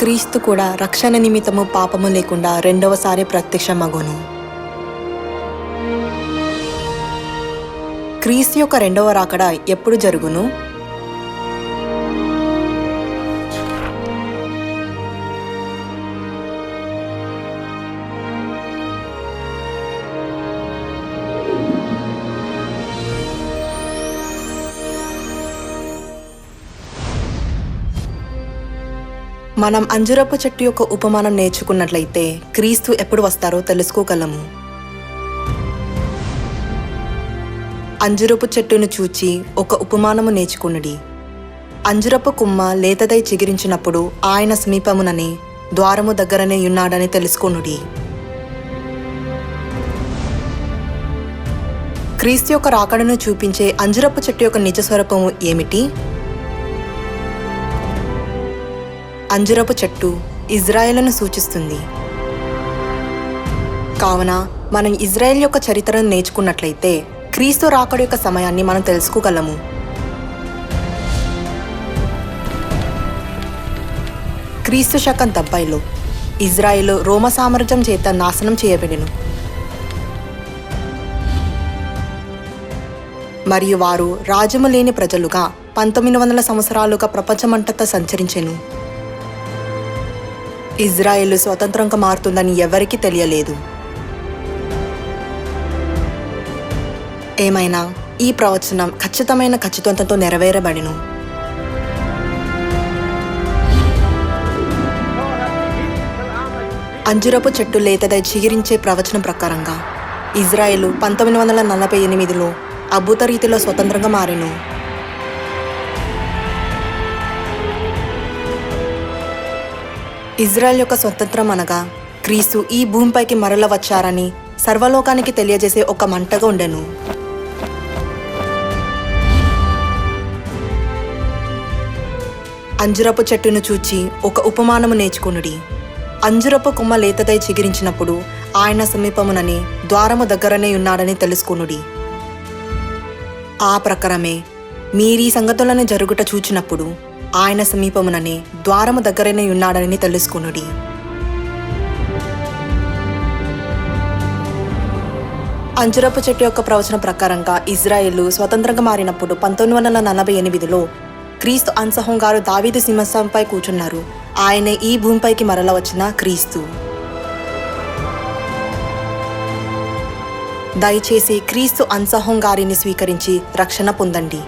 క్రీస్తు కూడా రక్షణ నిమిత్తము పాపము లేకుండా రెండవసారి ప్రత్యక్షమగును. క్రీస్తు యొక్క రెండవ రాకడ ఎప్పుడు జరుగును? మనం అంజురపు చెట్టు యొక్క ఉపమానం నేర్చుకున్నట్లయితే క్రీస్తు ఎప్పుడు వస్తారో తెలుసుకోగలము. అంజురపు చెట్టును చూచి ఒక ఉపమానము నేర్చుకునుడి. అంజురపు కుమ్మ లేతదై చిగిరించినప్పుడు ఆయన సమీపమునని ద్వారము దగ్గరనే ఉన్నాడని తెలుసుకొనుడి. క్రీస్తు యొక్క రాకడను చూపించే అంజురపు చెట్టు యొక్క నిజ స్వరూపము ఏమిటి? అంజురపు చెట్టు ఇజ్రాయెల్ను సూచిస్తుంది. కావున మనం ఇజ్రాయెల్ యొక్క చరిత్రను నేర్చుకున్నట్లయితే క్రీస్తు రాకడ యొక్క సమయాన్ని మనం తెలుసుకోగలము. క్రీస్తు శకం డెబ్బైలో ఇజ్రాయెల్ రోమ సామ్రాజ్యం చేత నాశనం చేయబడిను. మరియు వారు రాజ్యము లేని ప్రజలుగా పంతొమ్మిది వందల సంవత్సరాలుగా ప్రపంచమంతటా సంచరించెను. ఇజ్రాయెల్ స్వతంత్రంగా మారుతుందని ఎవరికీ తెలియలేదు. ఏమైనా ఈ ప్రవచనం ఖచ్చితమైన ఖచ్చితంతో నెరవేరబడిను. అంజురపు చెట్టు లేతదై చిగిరించే ప్రవచనం ప్రకారంగా ఇజ్రాయెల్ పంతొమ్మిది వందల నలభై ఎనిమిదిలో అద్భుత రీతిలో స్వతంత్రంగా మారెను. ఇజ్రాయెల్ యొక్క స్వతంత్రం అనగా క్రీస్తు ఈ భూమిపైకి మరల వచ్చారని సర్వలోకానికి తెలియజేసే ఒక మంటగా ఉండెను. అంజురపు చెట్టును చూచి ఒక ఉపమానము నేర్చుకునుడి. అంజురపు కొమ్మ లేతదై చిగిరించినప్పుడు ఆయన సమీపమునని ద్వారము దగ్గరనే ఉన్నాడని తెలుసుకునుడి. ఆ ప్రకారమే మీరీ సంగతులను జరుగుట చూచినప్పుడు ఆయన సమీపముననే ద్వారము దగ్గరనే ఉన్నాడని తెలుసుకొనుడి. అంజురపు చెట్టు యొక్క ప్రవచన ప్రకారంగా ఇజ్రాయెల్ స్వతంత్రంగా మారినప్పుడు పంతొమ్మిది వందల నలభై ఎనిమిదిలో క్రీస్తు అన్సహం గారు దావీదు సింహస్థంపై కూర్చున్నారు. ఆయనే ఈ భూమిపైకి మరల వచ్చిన క్రీస్తు. దయచేసి క్రీస్తు అన్సహం గారిని స్వీకరించి రక్షణ పొందండి.